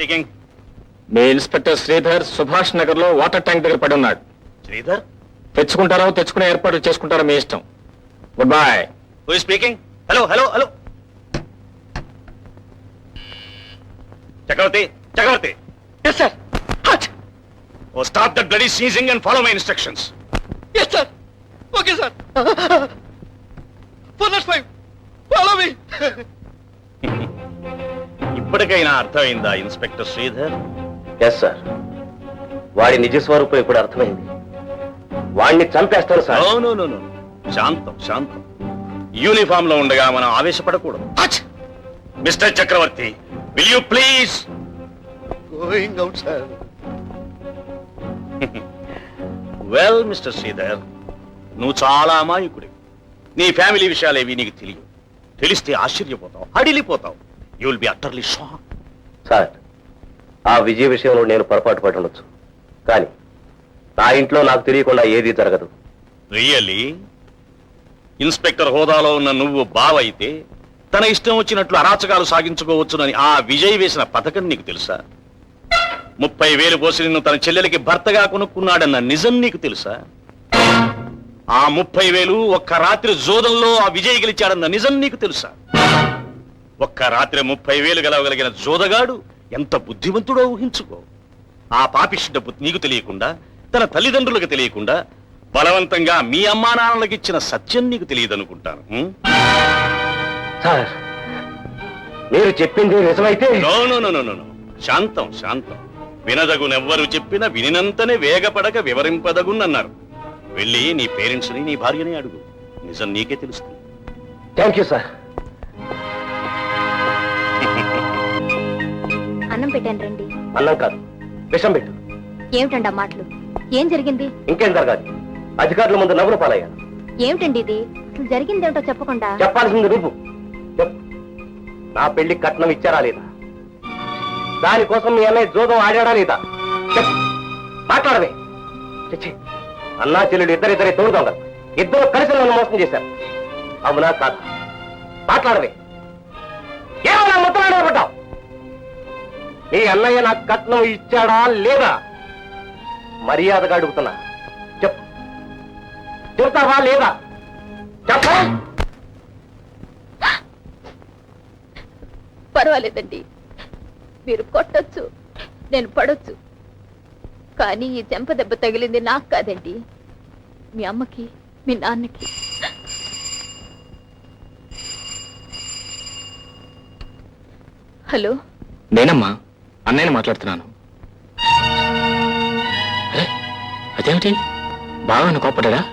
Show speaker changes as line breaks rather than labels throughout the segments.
Speaking.
మీ inspector Sridhar సుభాష్ నగర్లో వాటర్ ట్యాంక్ దగ్గర పడి ఉన్నాడు.
శ్రీధర్?
తెచ్చుకుంటారో తెచ్చుకునే ఏర్పాట్లు చేసుకుంటారో మీ ఇష్టం. Good bye
who speaking hello hello hello Chakravarthi Chakravarthi.
Yes sir hut
oh stop that bloody ceasing and follow my instructions
yes sir okay sir four not five follow మీ
ఇప్పటికైనా అర్థమైందా ఇన్స్పెక్టర్ శ్రీధర్?
ఎస్ సార్ వాడి నిజ స్వరూపం ఇప్పుడు అర్థమైంది. వాడిని చంపేస్తాను sir
no no no no శాంతం శాంతం. యూనిఫామ్లో ఉండగా మనం ఆవేశపడకూడదు. Mister Chakravarthi will you please
going out sir
well mister Sridhar నువ్వు చాలా అమాయకుడి నీ ఫ్యామిలీ విషయాలేవి నీకు తెలియవు. తెలిస్తే ఆశ్చర్యపోతావు అడిలిపోతావు you will be utterly shock
sir ఆ విజయ విషయంలో నేను పొరపాటు పడి ఉండొచ్చు. కానీ నా ఇంట్లో నాకు తెలియకుండా ఏదీ జరగదు.
రియల్లీ ఇన్స్పెక్టర్ హోదాలో ఉన్న నువ్వు బావైతే తన ఇష్టం వచ్చినట్లు అరాచకాలు సాగించుకోవచ్చునని ఆ విజయ్ వేసిన పథకం నీకు తెలుసా? ముప్పై వేలు పోసి నిన్ను తన చెల్లెలికి భర్తగా కొనుక్కున్నాడన్న నిజం నీకు తెలుసా? ఆ ముప్పై వేలు ఒక్క రాత్రి జోదంలో ఆ విజయ్ గెలిచాడన్న నిజం నీకు తెలుసా? ఒక్క రాత్రి ముప్పై వేలు గెలవగలిగిన జోదగాడు ఎంత బుద్ధిమంతుడో ఊహించుకో. ఆ పాపిష్టి డబ్బు నీకు తెలియకుండా తన తల్లిదండ్రులకు తెలియకుండా బలవంతంగా మీ అమ్మా నాన్నలకు ఇచ్చిన సత్యం నీకు తెలియదనుకుంటాను ఉం?
సార్ మీరు చెప్పింది నిజమైతే
no no no no no no. శాంతం శాంతం. వినదగునెవ్వరు చెప్పినా వినినంతనే వేగపడక వివరింపదగునన్నారు వెళ్ళి నీ పేరెంట్స్ని నీ భార్యని అడుగు. నిజం నీకే తెలుస్తుంది.
Thank you sir.
అన్నం పెట్టాను రండి.
అన్నం కాదు. విషం పెట్టు.
ఏమిటండి ఆ మాటలు? ఏం జరిగింది?
ఇంకేం జరగాలి? అధికారుల ముందు నవ్వులు పాలయ్యాను.
ఏమిటండి ఇది? అసలు జరిగిందేమిటో చెప్పకుండా.
చెప్పాల్సింది నువ్వు. చెప్పు. నా పెళ్ళి కట్నం ఇచ్చారా లేదా? దానికోసం మీ అన్నయ్య జోదం ఆడాడా లేదా? చెప్పు. మాట్లాడవే. చిచ్చి. అన్నా చెల్లెలు ఇద్దరిద్దరే తోడు దొంగలు. ఇద్దరు కలిసి నన్ను మోసం చేశారు. అవునా కాదు? మాట్లాడవే. ఏమన్నా ముత్తలాడబడ్డావు మీ అన్నయ్య నాకు కట్నం ఇచ్చాడా లేదా? మర్యాదగా అడుగుతున్నా. చెప్పు. చెప్తావా లేదా? చెప్పు.
పర్వాలేదండి. మీరు కొట్టొచ్చు నేను పడొచ్చు. కానీ ఈ చెంప దెబ్బ తగిలింది నాకు కాదండి. మీ అమ్మకి మీ నాన్నకి. హలో?
నేనమ్మా. అన్నయ్యని మాట్లాడుతున్నాను. అదేమిటి? బాగా నన్ను కోపడ్డా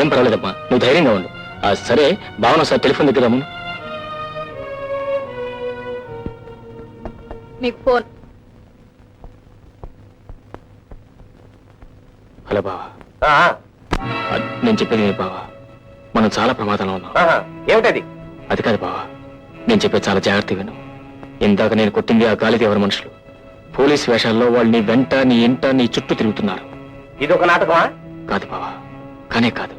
ఏం పర్వాలేదమ్మా నువ్వు ధైర్యంగా ఉండు. ఆ, సరే బావన సార్ టెలిఫోన్ దగ్గర రమ్మను.
మీకు ఫోన్.
హలో బావా. నేను చెప్పేది విను బావా. మనం చాలా ప్రమాదంలో ఉన్నాం.
ఏమిటది?
అది కాదు బావా. నేను చెప్పే చాలా జాగ్రత్త విను. ఇందాక నేను కొట్టింది ఆ గాలిదేవర మనుషులు? పోలీస్ వేషాల్లో వాళ్ళు నీ వెంట నీ ఇంట నీ చుట్టూ తిరుగుతున్నారు.
ఇది ఒక నాటకమా?
కాదు బావా కానే కాదు.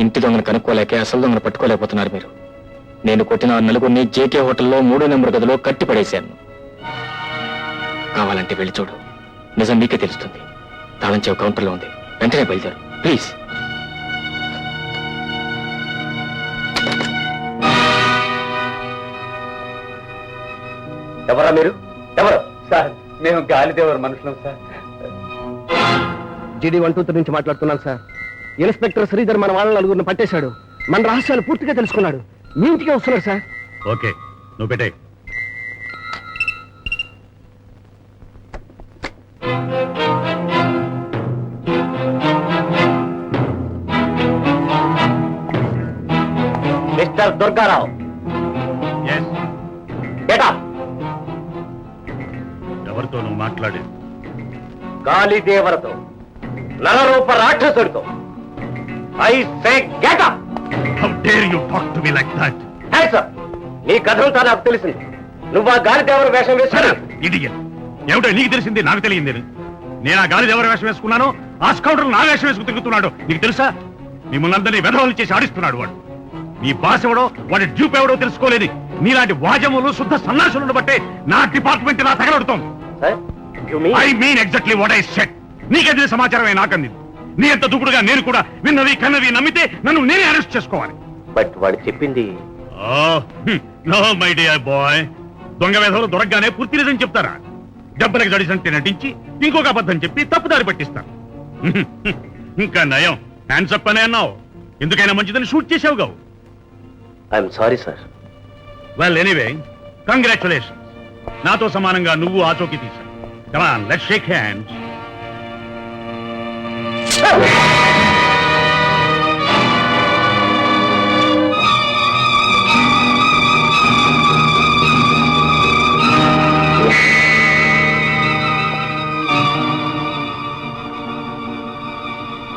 ఇంటి దొంగను కనుక్కోలేక అసలు దొంగను పట్టుకోలేకపోతున్నారు మీరు. నేను కొట్టిన ఆ నలుగురిని జేకే హోటల్లో మూడో నెంబర్ గదిలో కట్టి పడేశాను కావాలంటే వెళ్ళి చూడు. నిజం నీకే తెలుస్తుంది. తాళం చెవి కౌంటర్లో ఉంది. వెంటనే బయలుదేరు. ప్లీజ్.
ఎవరా మీరు? ఎవరు?
సార్ మేము గాలిదేవర్ మనుషులం సార్.
జీడీ వన్ టూ త్రీ నుంచి మాట్లాడుతున్నాను సార్. ఇన్స్పెక్టర్ శ్రీధర్ మన వాళ్ళ నలుగురిని పట్టేశాడు. మన రహస్యాలు పూర్తిగా తెలుసుకున్నాడు. మీ ఇంటికే వస్తున్నాడు సార్.
ఓకే నువ్వు పెట్టే
మిస్టర్ దుర్గారావు
ఎవరితో నువ్వు మాట్లాడేది
గాలిదేవరతో నలరూప రాక్షసుడితో. I say get up
how dare you talk to me like that
sir నీ కథంతా నాకు తెలిసింది. నువ్వు ఆ గాలిదేవర వేషం వేశాడు
ఇడియట్ ఏమిటో నీకు తెలిసింది నాకు తెలియంది నేను ఆ గాలి ఎవరు వేషం వేసుకున్నాను ఆ స్కౌటర్ నా వేషం వేసుకు తిరుగుతున్నాడు. నీకు తెలుసా? మిమ్మల్ని అందరినీ వెధవలు చేసి ఆడిస్తున్నాడు వాడు. మీ బాస్ ఎవడో వాడి డ్యూప్ ఎవడో తెలుసుకోలేదు.
నీలాంటి వాజములు శుద్ధ సన్నాసులను బట్టే నా డిపార్ట్మెంట్ నా తగలడుతోంది. I mean exactly what I set నీకందిన సమాచారమే? నాకంది నీ ఎంత దూకుడుగా నేను కూడా విన్నవి కన్నవి నమ్మితే నన్ను నేనే అరెస్ట్ చేసుకోవాలి.
బట్ వాడు చెప్పింది
నో మై డియర్ బాయ్ దొంగ వేధవులు దొరకగానే పూర్తి నిజం చెప్తారా? దెబ్బలకు జడిసంటే నటించి ఇంకొక అబద్ధం చెప్పి తప్పుదారి పట్టిస్తారు. ఇంకా నయం. హ్యాండ్స్ అప్ అనే అన్నావు. ఎందుకైనా మంచిదని షూట్ చేసావు గావు
I'm sorry sir
well anyway congratulation నాతో సమానంగా నువ్వు ఆచోకి తీశావు come on shake hands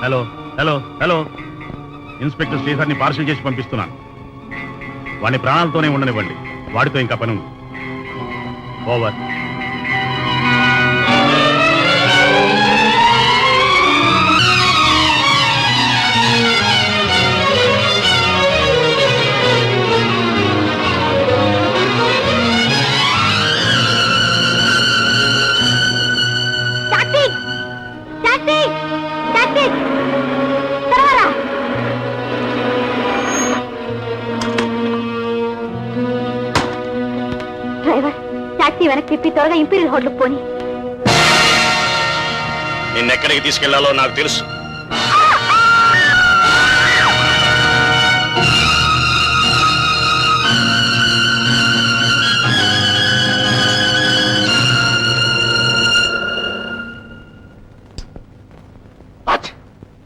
hello hello hello inspector శ్రీధర్ని parcel చేసి పంపిస్తున్నాను. వాడిని ప్రాణాలతోనే ఉండనివ్వండి. వాడితో ఇంకా పని ఉంది ఓవర్
టాక్సీ టాక్సీ టాక్సీ త్వరగా డ్రైవర్ టాక్సీ వెనక్కి తిప్పి త్వరగా ఇంపీరియల్ హోటల్ పోని.
నిన్నెక్కడికి తీసుకెళ్ళాలో నాకు తెలుసు.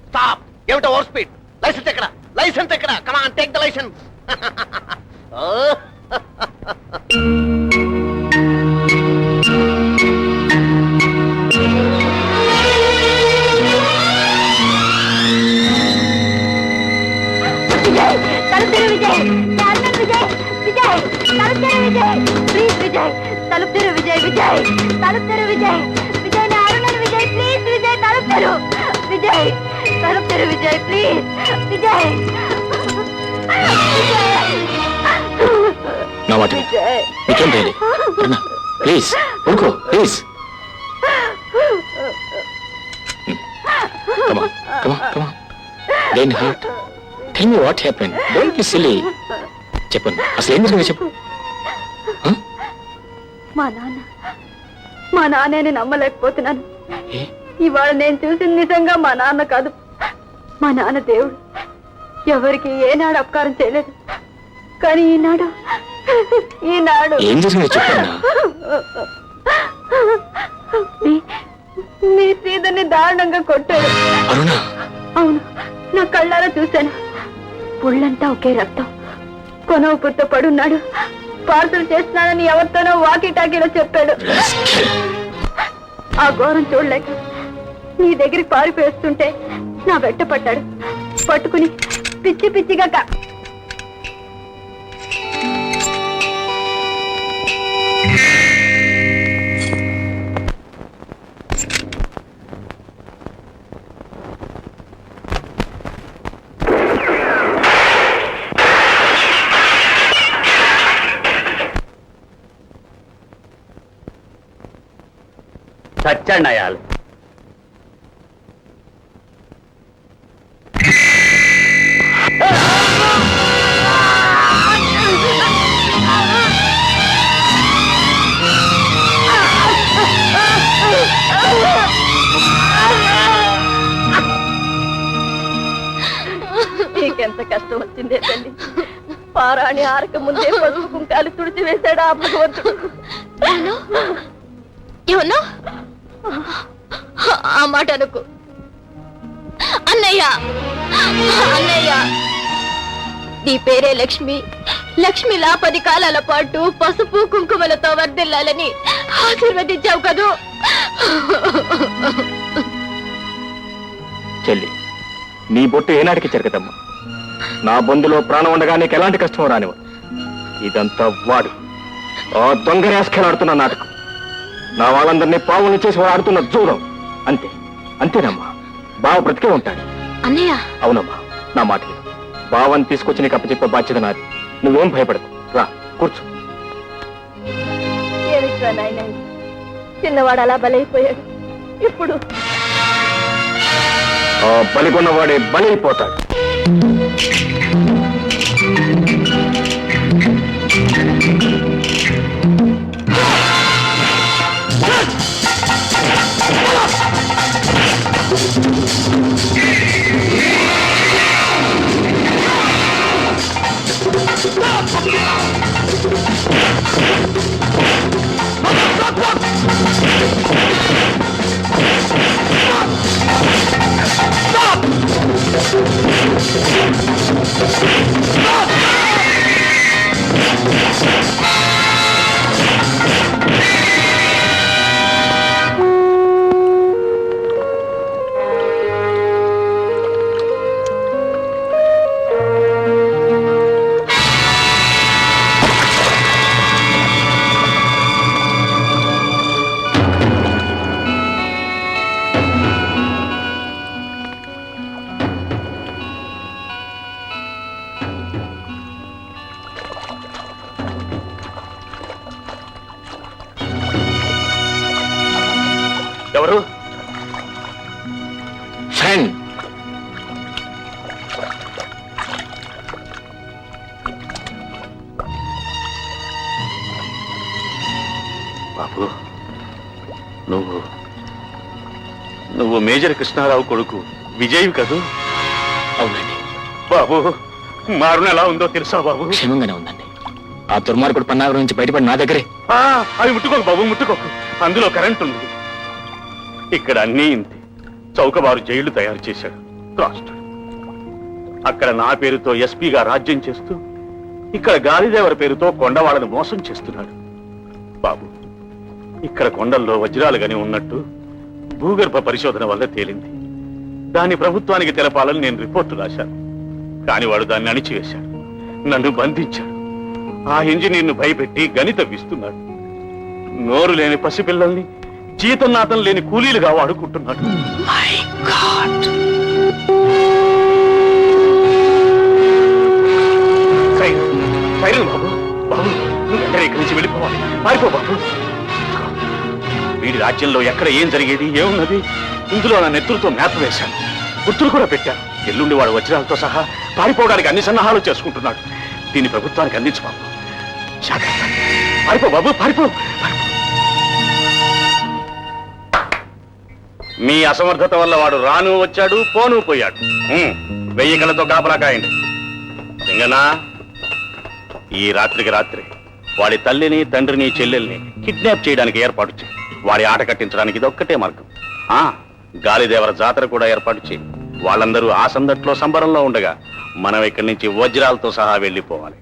స్టాప్ ఏమిటో ఓవర్ స్పీడ్. లైసెన్స్ ఎక్కడ? లైసెన్స్ ఎక్కడ? Come on take the licence
Vijay. తలుపు విజయ్. విజయ్ నా అరుణన్ విజయ్ ప్లీజ్ విజయ్ తలుపు విజయ్ తలుపు విజయ్ ప్లీజ్ విజయ్.
నా మాట ప్లీజ్ ఊరుకో please come on come on then heart tell me what happen don't be silly చెప్పండి. అసలు ఏం జరిగిందో చెప్పు?
మా నాన్న. మా నాన్నే నమ్మలేకపోతున్నాను? ఇవాళ నేను చూసింది నిజంగా మా నాన్న కాదు. మా నాన్న దేవుడు. ఎవరికి ఏనాడు అపకారం చేయలేదు. కానీ ఈనాడు ఈనాడు.
ఏం జరిగిందో చెప్పన్నా
మీ- సీదని దారుణంగా కొట్టాడు. అవును నా కళ్ళారా చూశాను. పుళ్ళంతా ఒకే రక్తం. కొన ఊపిరితో పడున్నాడు పార్సల్ చేస్తున్నానని ఎవరితోనో వాకి టాకీలో చెప్పాడు. ఆ ఘోరం చూడలేక నీ దగ్గరికి పారిపోయేస్తుంటే నా వెంట పడ్డాడు. పట్టుకుని పిచ్చి పిచ్చిగా
చచ్చండి అయాలు
నీకెంత కష్టం వచ్చిందే తల్లి? పారాణి ఆరక ముందే పసుపు కుంకాలు తుడిచి వేశాడు ఆ భగవంతుడు.
ఏమన్నా? ఆ మాట అనుకు. అన్నయ్య అన్నయ్య నీ పేరే లక్ష్మి. లక్ష్మిలా పది కాలాల పాటు పసుపు కుంకుమలతో వర్దిల్లాలని ఆశీర్వదించావు కదూ.
చెల్లి నీ బొట్టు ఏనాటికి జరగదమ్మా నా బంధులో ప్రాణం ఉండగా నీకు ఎలాంటి కష్టం రానివ్వ ఇదంతా వాడు. ఆ దొంగ ఆడుతున్న నాటకం. నా వాళ్ళందరినీ పావులు చేసి వాడు ఆడుతున్న జూదం. అంతే అంతేనమ్మా. బావ బ్రతికే ఉంటాడు.
అన్నయ్య.
అవునమ్మా నా మాట విను. బావని తీసుకొచ్చి నీకు అప్పచెప్పే బాధ్యత నాది. నువ్వేం భయపడకు. రా కూర్చో?
చిన్నవాడు అలా బలైపోయాడు. ఇప్పుడు?
ఆ బలిగొన్నవాడే బలైపోతాడు.
నువ్వు. నువ్వు మేజర్ కృష్ణారావు కొడుకు విజయ్ కదూ?
అవునండి.
బాబు మారున ఎలా ఉందో తెలుసా బాబు?
క్షేమంగానే ఉందండి. ఆ దుర్మార్గుడు పన్నాగం నుంచి బయటపడి నా దగ్గరే.
ఆ, అవి ముట్టుకోకు బాబు ముట్టుకోకు. అందులో కరెంట్ ఉంది. ఇక్కడ అన్నీ ఇంతే. చౌకబారు జైళ్ళు తయారు చేశాడు. రాష్ట్రుడు. అక్కడ నా పేరుతో ఎస్పీగా రాజ్యం చేస్తూ ఇక్కడ గాలిదేవర పేరుతో కొండవాళ్ళను మోసం చేస్తున్నాడు. బాబు ఇక్కడ కొండల్లో వజ్రాలు గని ఉన్నట్టు భూగర్భ పరిశోధన వల్ల తేలింది. దాన్ని ప్రభుత్వానికి తెలపాలని నేను రిపోర్టు రాశాను. కాని వాడు దాన్ని అణిచివేశాడు. నన్ను బంధించాడు. ఆ ఇంజనీర్ను భయపెట్టి గని తవ్విస్తున్నాడు నోరు లేని పసిపిల్లల్ని జీతనాథం లేని కూలీలుగా వాడుకుంటున్నాడు. రాజ్యంలో ఎక్కడ ఏం జరిగేది ఏమున్నది? ఇందులో నా నెత్తులతో మేత వేశాను. గుర్తులు కూడా పెట్టాను. ఎల్లుండి వాడు వజ్రాలతో సహా పారిపోవడానికి అన్ని సన్నాహాలు చేసుకుంటున్నాడు. దీన్ని ప్రభుత్వానికి అందించు బాబు. జాగ్రత్త. పారిపో బాబు పారిపో మీ అసమర్థత వల్ల వాడు రాను వచ్చాడు పోను పోయాడు. వెయ్యి కళ్ళతో కాపలా కాయండి. సింగనా ఈ రాత్రికి రాత్రి వాడి తల్లిని తండ్రిని చెల్లెల్ని కిడ్నాప్ చేయడానికి ఏర్పాటు చేయి. వాడి ఆట కట్టించడానికి ఇది ఒక్కటే మార్గం. ఆ గాలిదేవర జాతర కూడా ఏర్పాటు చేయి. వాళ్ళందరూ ఆ సందట్లో సంబరంలో ఉండగా మనం ఇక్కడి నుంచి వజ్రాలతో సహా వెళ్ళిపోవాలి.